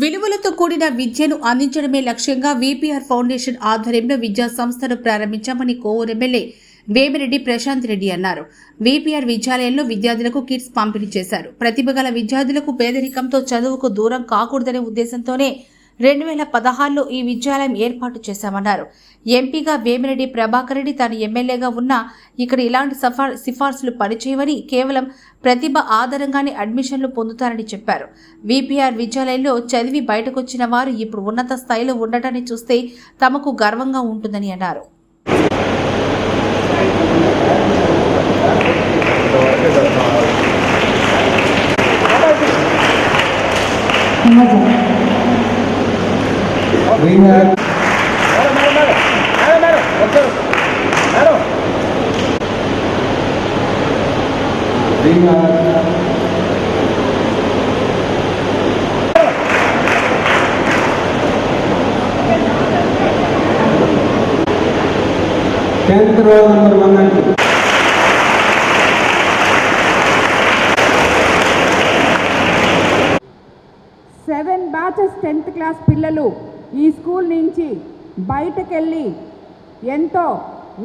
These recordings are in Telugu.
విలువలతో కూడిన విద్యను అందించడమే లక్ష్యంగా విపిఆర్ ఫౌండేషన్ ఆధ్వర్యంలో విద్యా సంస్థను ప్రారంభించామని కోవూరు ఎమ్మెల్యే వేమిరెడ్డి ప్రశాంత్ రెడ్డి అన్నారు. విపిఆర్ విద్యాలయంలో విద్యార్థులకు కిట్స్ పంపిణీ చేశారు. ప్రతిభ గల విద్యార్థులకు పేదరికంతో చదువుకు దూరం కాకూడదనే ఉద్దేశంతోనే రెండు వేల పదహారులో ఈ విద్యాలయం ఏర్పాటు చేశామన్నారు. ఎంపీగా వేమిరెడ్డి ప్రభాకర్ రెడ్డి తాను ఎమ్మెల్యేగా ఉన్నా ఇక్కడ ఇలాంటి సఫా సిఫార్సులు పనిచేయవని కేవలం ప్రతిభ ఆధారంగానే అడ్మిషన్లు పొందుతారని చెప్పారు. విపిఆర్ విద్యాలయంలో చదివి బయటకొచ్చిన వారు ఇప్పుడు ఉన్నత స్థాయిలో ఉండటాన్ని చూస్తే తమకు గర్వంగా ఉంటుందని అన్నారు. KCR tenth row number one అండి సెవెన్ బ్యాచెస్ టెన్త్ క్లాస్ పిల్లలు ఈ స్కూల్ నుంచి బయటకెళ్ళి ఎంతో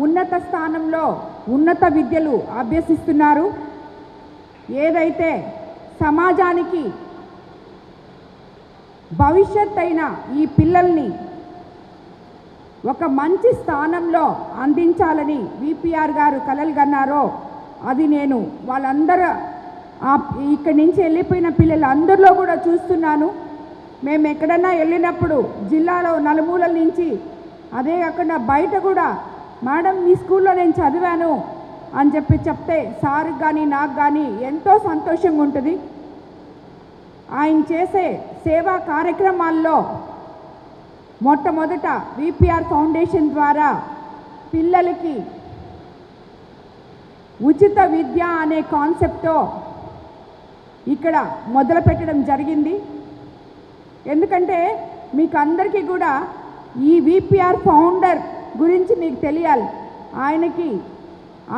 ఉన్నత స్థానంలో ఉన్నత విద్యలు అభ్యసిస్తున్నారు. ఏదైతే సమాజానికి భవిష్యత్ అయిన ఈ పిల్లల్ని ఒక మంచి స్థానంలో అందించాలని విపిఆర్ గారు కలలు కన్నారో అది నేను వాళ్ళందరూ ఇక్కడి నుంచి వెళ్ళిపోయిన పిల్లలు అందరిలో కూడా చూస్తున్నాను. మేము ఎక్కడన్నా వెళ్ళినప్పుడు జిల్లాలో నలుమూలల నుంచి అదే కాకుండా బయట కూడా మేడం మీ స్కూల్లో నేను చదివాను అని చెప్పి చెప్తే సార్కి కానీ నాకు కానీ ఎంతో సంతోషంగా ఉంటుంది. ఆయన చేసే సేవా కార్యక్రమాల్లో మొట్టమొదట విపిఆర్ ఫౌండేషన్ ద్వారా పిల్లలకి ఉచిత విద్య అనే కాన్సెప్ట్తో ఇక్కడ మొదలుపెట్టడం జరిగింది. ఎందుకంటే మీకు అందరికీ కూడా ఈ విపిఆర్ ఫౌండర్ గురించి మీకు తెలియాలి. ఆయనకి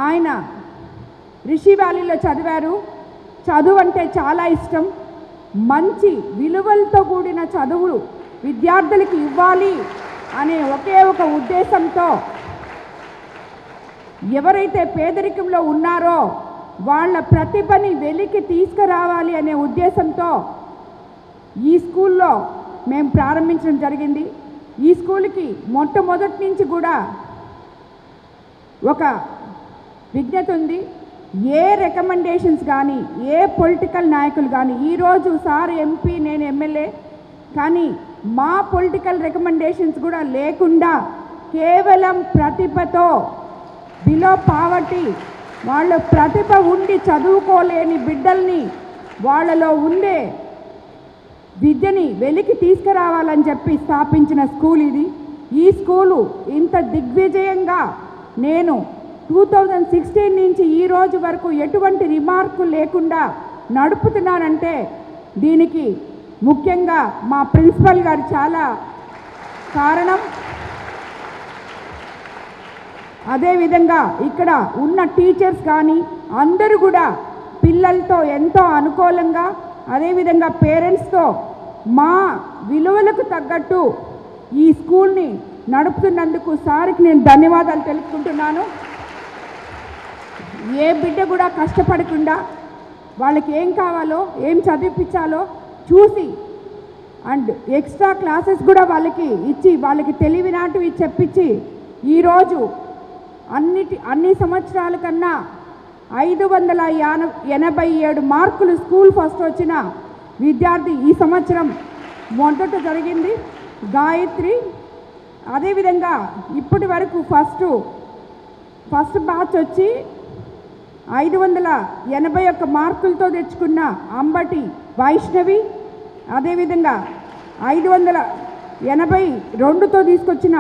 ఆయన రిషి వ్యాలీలో చదివారు. చదువు అంటే చాలా ఇష్టం. మంచి విలువలతో కూడిన చదువులు విద్యార్థులకి ఇవ్వాలి అనే ఒకే ఒక ఉద్దేశంతో ఎవరైతే పేదరికంలో ఉన్నారో వాళ్ళ ప్రతిభని వెలికి తీసుకురావాలి అనే ఉద్దేశంతో ఈ స్కూల్లో మేము ప్రారంభించడం జరిగింది. ఈ స్కూల్కి మొట్టమొదటి నుంచి కూడా ఒక విజ్ఞత ఉంది. ఏ రికమెండేషన్స్ కానీ ఏ పొలిటికల్ నాయకులు కానీ ఈరోజు సార్ ఎంపీ నేను ఎమ్మెల్యే కానీ మా పొలిటికల్ రికమెండేషన్స్ కూడా లేకుండా కేవలం ప్రతిభతో బిలో పావర్టీ వాళ్ళ ప్రతిభ ఉండి చదువుకోలేని బిడ్డల్ని వాళ్ళలో ఉండే విద్యని వెలికి తీసుకురావాలని చెప్పి స్థాపించిన స్కూల్ ఇది. ఈ స్కూలు ఇంత దిగ్విజయంగా నేను టూ థౌజండ్ సిక్స్టీన్ నుంచి ఈ రోజు వరకు ఎటువంటి రిమార్కు లేకుండా నడుపుతున్నానంటే దీనికి ముఖ్యంగా మా ప్రిన్సిపల్ గారు చాలా కారణం. అదేవిధంగా ఇక్కడ ఉన్న టీచర్స్ కానీ అందరూ కూడా పిల్లలతో ఎంతో అనుకూలంగా అదేవిధంగా పేరెంట్స్తో మా విలువలకు తగ్గట్టు ఈ స్కూల్ని నడుపుతున్నందుకు సార్కి నేను ధన్యవాదాలు తెలుపుకుంటున్నాను. ఏ బిడ్డ కూడా కష్టపడకుండా వాళ్ళకి ఏం కావాలో ఏం చదివిపించాలో చూసి అండ్ ఎక్స్ట్రా క్లాసెస్ కూడా వాళ్ళకి ఇచ్చి వాళ్ళకి తెలివి నాటివి చెప్పించి ఈరోజు అన్నిటి అన్ని సంవత్సరాల కన్నా ఐదు వందల యాన ఎనభై ఏడు మార్కులు స్కూల్ ఫస్ట్ వచ్చిన విద్యార్థి ఈ సంవత్సరం మొదట జరిగింది. గాయత్రి అదేవిధంగా ఇప్పటి వరకు ఫస్ట్ ఫస్ట్ బ్యాచ్ వచ్చి ఐదు వందల ఎనభై ఒక్క మార్కులతో తెచ్చుకున్న అంబటి వైష్ణవి అదేవిధంగా ఐదు వందల ఎనభై రెండుతో తీసుకొచ్చిన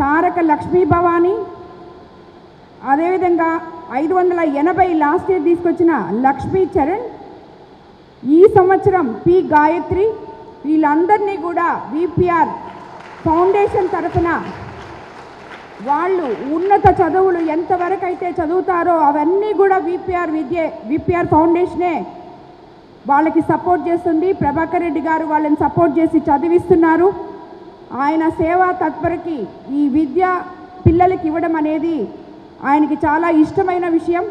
తారక లక్ష్మీ భవానీ అదేవిధంగా ఐదు వందల ఎనభై లాస్ట్ ఇయర్ తీసుకొచ్చిన లక్ష్మీ చరణ్ ఈ సంవత్సరం పి గాయత్రి వీళ్ళందరినీ కూడా విపిఆర్ ఫౌండేషన్ తరఫున వాళ్ళు ఉన్నత చదువులు ఎంతవరకు అయితే చదువుతారో అవన్నీ కూడా విపిఆర్ విద్య విపిఆర్ ఫౌండేషనే వాళ్ళకి సపోర్ట్ చేస్తుంది. ప్రభాకర్ రెడ్డి గారు వాళ్ళని సపోర్ట్ చేసి చదివిస్తున్నారు. ఆయన సేవా తత్పరకి ఈ విద్య పిల్లలకి ఇవ్వడం అనేది ఆయనకి చాలా ఇష్టమైన విషయం.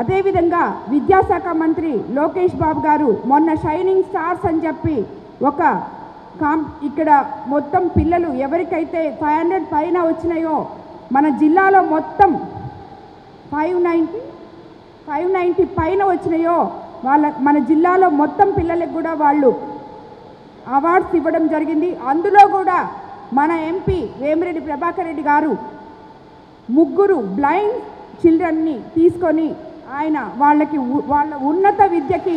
అదేవిధంగా విద్యాశాఖ మంత్రి లోకేష్ బాబు గారు మొన్న షైనింగ్ స్టార్స్ అని చెప్పి ఒక కాం ఇక్కడ మొత్తం పిల్లలు ఎవరికైతే ఫైవ్ హండ్రెడ్ పైన వచ్చినాయో మన జిల్లాలో మొత్తం ఫైవ్ నైంటీ ఫైవ్ నైంటీ పైన వచ్చినాయో వాళ్ళ మన జిల్లాలో మొత్తం పిల్లలకు కూడా వాళ్ళు అవార్డ్స్ ఇవ్వడం జరిగింది. అందులో కూడా మన ఎంపీ వేమిరెడ్డి ప్రభాకర్ రెడ్డి గారు ముగ్గురు బ్లైండ్ చిల్డ్రన్ని తీసుకొని ఆయన వాళ్ళకి వాళ్ళ ఉన్నత విద్యకి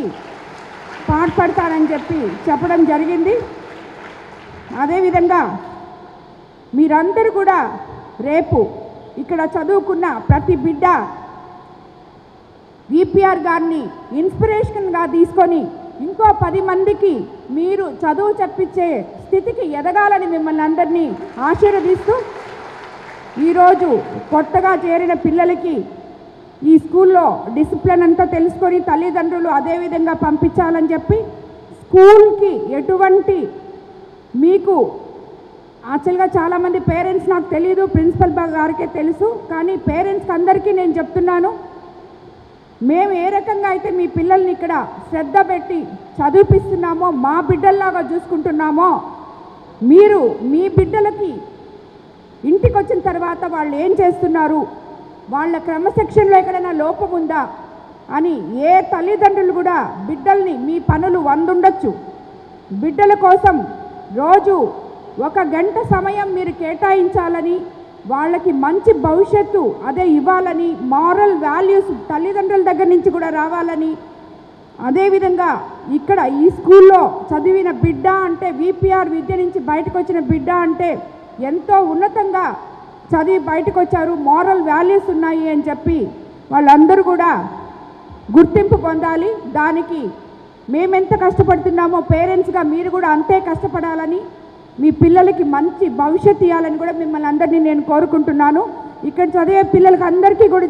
పాటుపడతారని చెప్పి చెప్పడం జరిగింది. అదేవిధంగా మీరందరూ కూడా రేపు ఇక్కడ చదువుకున్న ప్రతి బిడ్డ విపిఆర్ గారిని ఇన్స్పిరేషన్గా తీసుకొని ఇంకో పది మందికి మీరు చదువు చెప్పించే స్థితికి ఎదగాలని మిమ్మల్ని అందరినీ ఆశీర్వదిస్తూ ఈరోజు కొత్తగా చేరిన పిల్లలకి ఈ స్కూల్లో డిసిప్లిన్ అంతా తెలుసుకొని తల్లిదండ్రులు అదేవిధంగా పంపించాలని చెప్పి స్కూల్కి ఎటువంటి మీకు యాక్చువల్గా చాలామంది పేరెంట్స్ నాకు తెలియదు ప్రిన్సిపల్ గారికే తెలుసు కానీ పేరెంట్స్కి అందరికీ నేను చెప్తున్నాను. మేము ఏ రకంగా అయితే మీ పిల్లల్ని ఇక్కడ శ్రద్ధ పెట్టి చదివిపిస్తున్నామో మా బిడ్డల్లాగా చూసుకుంటున్నామో మీరు మీ బిడ్డలకి ఇంటికి వచ్చిన తర్వాత వాళ్ళు ఏం చేస్తున్నారు? వాళ్ళ క్రమశిక్షణలో ఎక్కడైనా లోపం ఉందా? అని ఏ తల్లిదండ్రులు కూడా బిడ్డల్ని మీ పనులు వందుండొచ్చు. బిడ్డల కోసం రోజు ఒక గంట సమయం మీరు కేటాయించాలని వాళ్ళకి మంచి భవిష్యత్తు అదే ఇవ్వాలని మారల్ వాల్యూస్ తల్లిదండ్రుల దగ్గర నుంచి కూడా రావాలని. అదేవిధంగా ఇక్కడ ఈ స్కూల్లో చదివిన బిడ్డ అంటే విపిఆర్ విద్య నుంచి బయటకు వచ్చిన బిడ్డ అంటే ఎంతో ఉన్నతంగా చదివి బయటకు వచ్చారు మారల్ వాల్యూస్ ఉన్నాయి అని చెప్పి వాళ్ళందరూ కూడా గుర్తింపు పొందాలి. దానికి మేమెంత కష్టపడుతున్నామో పేరెంట్స్గా మీరు కూడా అంతే కష్టపడాలని మీ పిల్లలకి మంచి భవిష్యత్తు ఇవ్వాలని కూడా మిమ్మల్ని అందరినీ నేను కోరుకుంటున్నాను. ఇక్కడ చదివే పిల్లలకి అందరికీ కూడా